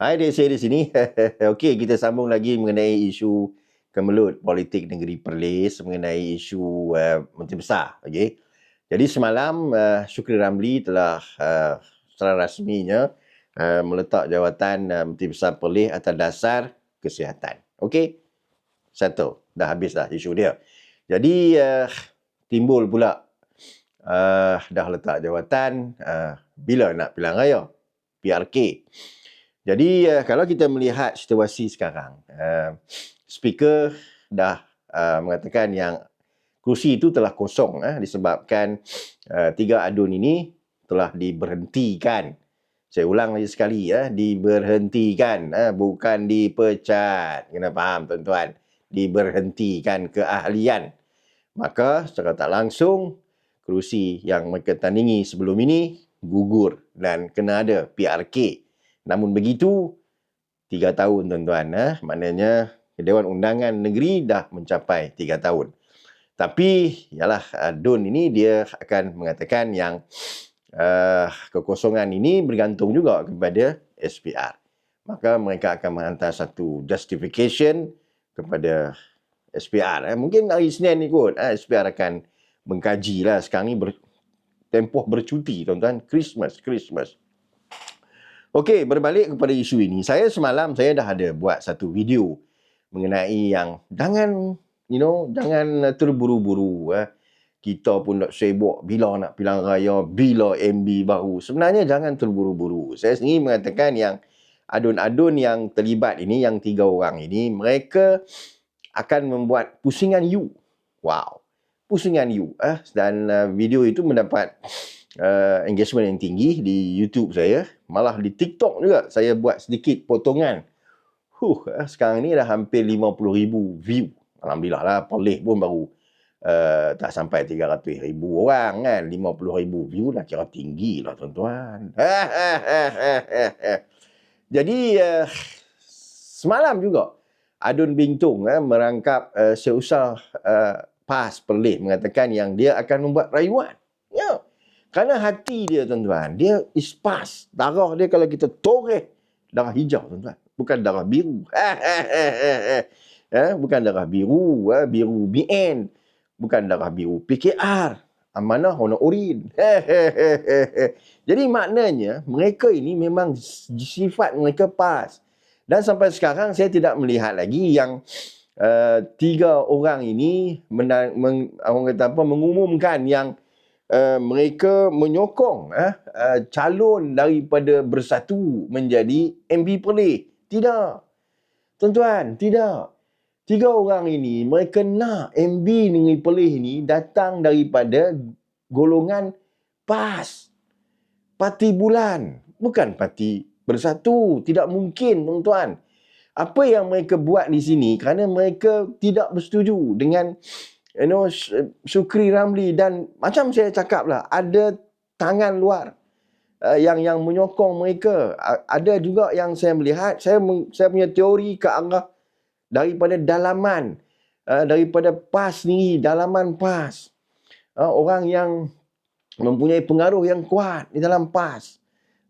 Hai dia saya di sini. Okey, kita sambung lagi mengenai isu kemelut politik negeri Perlis mengenai isu uh, Menteri Besar. Okey. Jadi semalam uh, Syukri Ramli telah uh, secara rasminya uh, meletak jawatan uh, Menteri Besar Perlis atas dasar kesihatan. Okey. Satu. Dah habis dah isu dia. Jadi uh, timbul pula uh, dah letak jawatan uh, bila nak pilihan raya PRK. Jadi uh, kalau kita melihat situasi sekarang, uh, speaker dah uh, mengatakan yang kursi itu telah kosong uh, disebabkan uh, tiga adun ini telah diberhentikan. Saya ulang lagi sekali ya, diberhentikan uh, bukan dipecat. Kena faham tuan-tuan. Diberhentikan keahlian. Maka secara tak langsung kerusi yang mereka tandingi sebelum ini gugur dan kena ada PRK. Namun begitu, tiga tahun tuan-tuan. Eh? Maknanya Dewan Undangan Negeri dah mencapai tiga tahun. Tapi, yalah, Dun ini dia akan mengatakan yang uh, kekosongan ini bergantung juga kepada SPR. Maka mereka akan menghantar satu justification kepada SPR. Eh? Mungkin hari Senin ni kot, eh? SPR akan mengkaji lah sekarang ni ber, tempoh bercuti tuan-tuan Christmas Christmas Okey berbalik kepada isu ini. Saya semalam saya dah ada buat satu video mengenai yang jangan you know jangan terburu-buru eh. Kita pun nak sibuk bila nak pilihan raya bila MB baru. Sebenarnya jangan terburu-buru. Saya sendiri mengatakan yang adun-adun yang terlibat ini yang tiga orang ini mereka akan membuat pusingan you. Wow. Pusingan you eh. Dan uh, video itu mendapat uh, engagement yang tinggi di YouTube saya malah di TikTok juga saya buat sedikit potongan huh eh, sekarang ni dah hampir 50,000 view alhamdulillah lah poleh pun baru uh, tak sampai 300,000 orang kan 50,000 view dah kira tinggi lah tuan-tuan jadi uh, semalam juga Adun Bintung eh, merangkap uh, seusah uh, PAS Perlis mengatakan yang dia akan membuat rayuan. Ya. Kerana hati dia tuan-tuan, dia is PAS. Darah dia kalau kita toreh, darah hijau tuan-tuan. Bukan darah biru. eh, bukan darah biru, eh, biru BN. Bukan darah biru PKR. Amanah warna urin. Jadi maknanya mereka ini memang sifat mereka PAS. Dan sampai sekarang saya tidak melihat lagi yang uh, tiga orang ini menang, meng, orang kata apa mengumumkan yang uh, mereka menyokong uh, uh, calon daripada bersatu menjadi MB Perlis. Tidak. Tuan-tuan, tidak. Tiga orang ini mereka nak MB dengan Perlis ini datang daripada golongan PAS. Parti bulan. Bukan parti bersatu. Tidak mungkin, tuan-tuan apa yang mereka buat di sini kerana mereka tidak bersetuju dengan you know Syukri Ramli dan macam saya cakap lah ada tangan luar uh, yang yang menyokong mereka. Uh, ada juga yang saya melihat saya saya punya teori ke arah daripada dalaman uh, daripada PAS ni dalaman PAS. Uh, orang yang mempunyai pengaruh yang kuat di dalam PAS.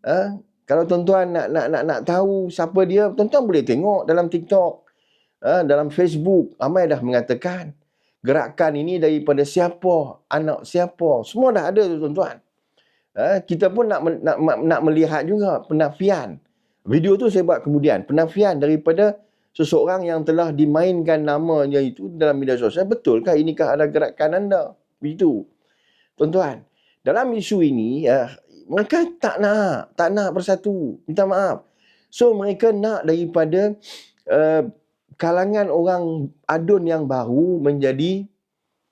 Uh, kalau tuan-tuan nak nak nak nak tahu siapa dia, tuan-tuan boleh tengok dalam TikTok, uh, dalam Facebook, ramai dah mengatakan gerakan ini daripada siapa, anak siapa, semua dah ada tuan-tuan. Uh, kita pun nak, nak nak melihat juga penafian. Video tu saya buat kemudian, penafian daripada seseorang yang telah dimainkan namanya itu dalam media sosial. Betulkah inikah ada gerakan anda? Begitu. Tuan-tuan, dalam isu ini, uh, mereka tak nak, tak nak bersatu. Minta maaf. So mereka nak daripada uh, kalangan orang adun yang baru menjadi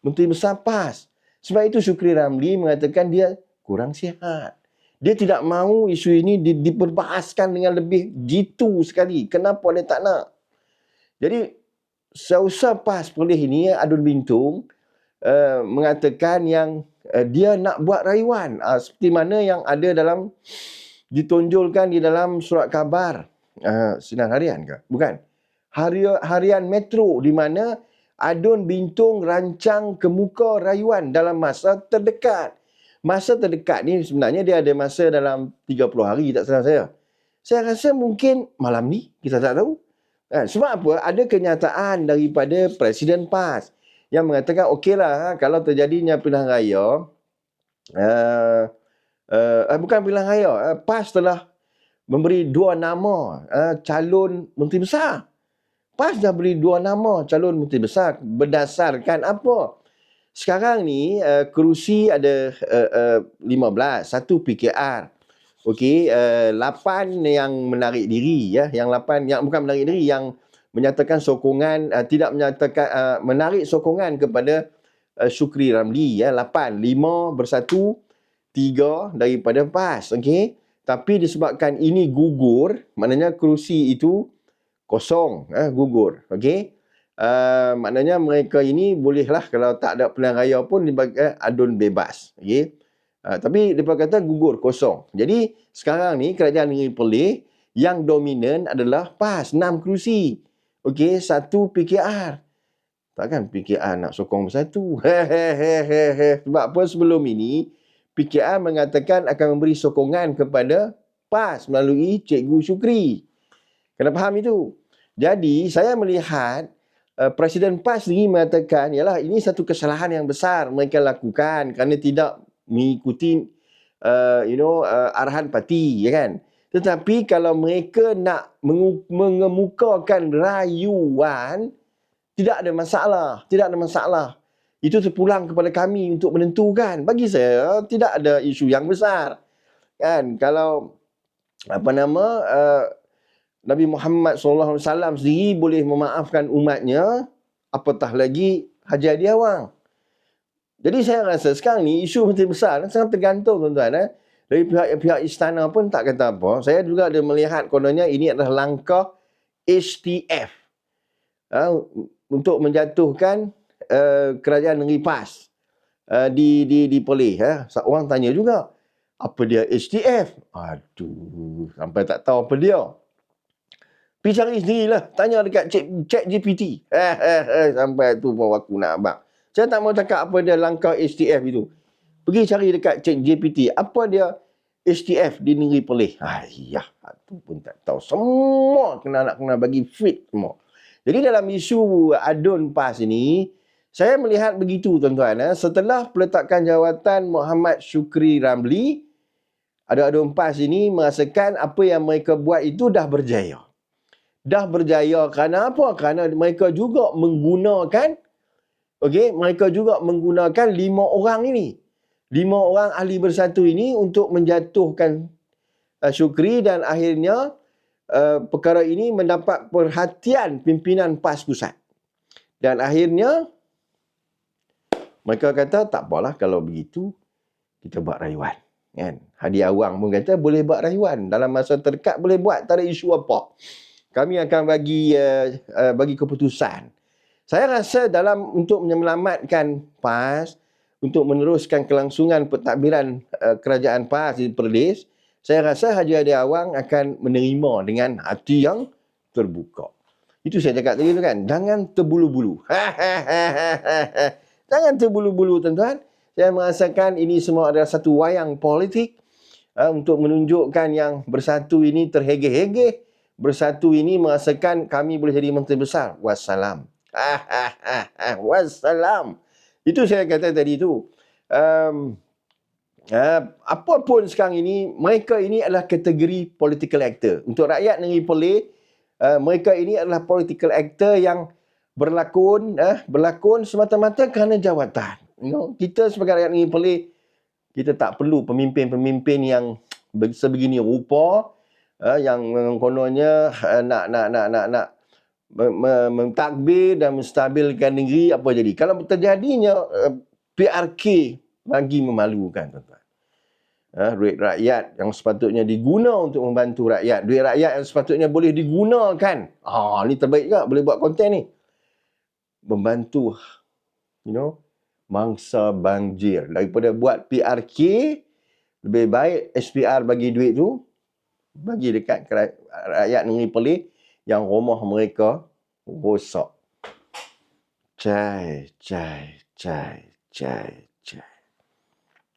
Menteri Besar PAS. Sebab itu Syukri Ramli mengatakan dia kurang sihat. Dia tidak mahu isu ini di, diperbahaskan dengan lebih jitu sekali. Kenapa dia tak nak? Jadi, seusah PAS polis ini, Adun Bintung, uh, mengatakan yang uh, dia nak buat rayuan uh, seperti mana yang ada dalam ditonjolkan di dalam surat khabar uh, sinar harian ke bukan harian harian metro di mana Adun Bintung rancang kemuka rayuan dalam masa terdekat masa terdekat ni sebenarnya dia ada masa dalam 30 hari tak salah saya Saya rasa mungkin malam ni kita tak tahu. Ha, sebab apa? Ada kenyataan daripada Presiden PAS yang mengatakan okeylah ha, kalau terjadinya pilihan raya uh, uh, bukan pilihan raya uh, PAS telah memberi dua nama uh, calon menteri besar. PAS dah beri dua nama calon menteri besar berdasarkan apa? Sekarang ni uh, kerusi ada uh, uh, 15, satu PKR. Okey, uh, 8 yang menarik diri ya, yang 8 yang bukan menarik diri yang menyatakan sokongan uh, tidak menyatakan uh, menarik sokongan kepada uh, Syukri Ramli ya, 8, 5 bersatu, 3 daripada PAS, okey. Tapi disebabkan ini gugur, maknanya kerusi itu kosong, eh, gugur, okey. Uh, maknanya mereka ini bolehlah kalau tak ada pilihan raya pun dibagi eh, adun bebas, okey. Uh, tapi mereka kata gugur kosong. Jadi sekarang ni kerajaan negeri Perlis yang dominan adalah PAS 6 kerusi. Okey, satu PKR. Takkan PKR nak sokong bersatu. Sebab apa sebelum ini PKR mengatakan akan memberi sokongan kepada PAS melalui Cikgu Syukri. Kena faham itu. Jadi saya melihat uh, Presiden PAS sendiri mengatakan ialah ini satu kesalahan yang besar mereka lakukan kerana tidak mengikuti uh, you know uh, arahan parti ya kan? Tetapi kalau mereka nak mengemukakan rayuan tidak ada masalah tidak ada masalah. Itu terpulang kepada kami untuk menentukan. Bagi saya tidak ada isu yang besar. Kan? Kalau apa nama uh, Nabi Muhammad SAW sendiri boleh memaafkan umatnya apatah lagi Haji Adi Awang jadi saya rasa sekarang ni isu menteri besar sangat tergantung tuan-tuan. Eh. Dari pihak-pihak istana pun tak kata apa. Saya juga ada melihat kononnya ini adalah langkah HTF uh, untuk menjatuhkan uh, kerajaan negeri PAS uh, di di di Perlis. Eh. Orang tanya juga, apa dia HTF? Aduh, sampai tak tahu apa dia. Pergi cari sendirilah. Tanya dekat chat, chat GPT. sampai tu pun aku nak abang. Saya tak mau cakap apa dia langkah HTF itu. Pergi cari dekat cek GPT. Apa dia HTF di negeri Perlis? Ayah, tu pun tak tahu. Semua kena nak kena bagi fit semua. Jadi dalam isu adun PAS ini, saya melihat begitu tuan-tuan. Eh. Setelah peletakan jawatan Muhammad Syukri Ramli, ada adun PAS ini merasakan apa yang mereka buat itu dah berjaya. Dah berjaya kerana apa? Kerana mereka juga menggunakan Okey, mereka juga menggunakan lima orang ini. Lima orang ahli bersatu ini untuk menjatuhkan uh, Syukri dan akhirnya uh, perkara ini mendapat perhatian pimpinan PAS pusat. Dan akhirnya mereka kata tak apalah kalau begitu kita buat rayuan. Kan? Hadi Awang pun kata boleh buat rayuan. Dalam masa terdekat boleh buat. Tak ada isu apa. Kami akan bagi uh, uh, bagi keputusan. Saya rasa dalam untuk menyelamatkan PAS, untuk meneruskan kelangsungan pentadbiran uh, kerajaan PAS di Perlis, saya rasa Haji Adi Awang akan menerima dengan hati yang terbuka. Itu saya cakap tadi tu kan. Jangan terbulu-bulu. Jangan terbulu-bulu tuan-tuan. Saya merasakan ini semua adalah satu wayang politik uh, untuk menunjukkan yang bersatu ini terhege-hege. Bersatu ini merasakan kami boleh jadi menteri besar. Wassalam. Wassalam. Itu saya kata tadi tu. Um, uh, apa pun sekarang ini, mereka ini adalah kategori political actor. Untuk rakyat negeri Perlis, uh, mereka ini adalah political actor yang berlakon, uh, berlakon semata-mata kerana jawatan. You know, kita sebagai rakyat negeri Perlis, kita tak perlu pemimpin-pemimpin yang sebegini rupa, uh, yang kononnya uh, nak nak nak nak nak mentadbir dan menstabilkan negeri apa jadi? Kalau terjadinya uh, eh, PRK lagi memalukan tuan-tuan. Uh, duit rakyat yang sepatutnya diguna untuk membantu rakyat. Duit rakyat yang sepatutnya boleh digunakan. Ah ni terbaik juga. Boleh buat konten ni. Membantu you know mangsa banjir. Daripada buat PRK lebih baik SPR bagi duit tu bagi dekat rakyat negeri Perlis yang rumah mereka rosak. Cai, cai, cai, cai,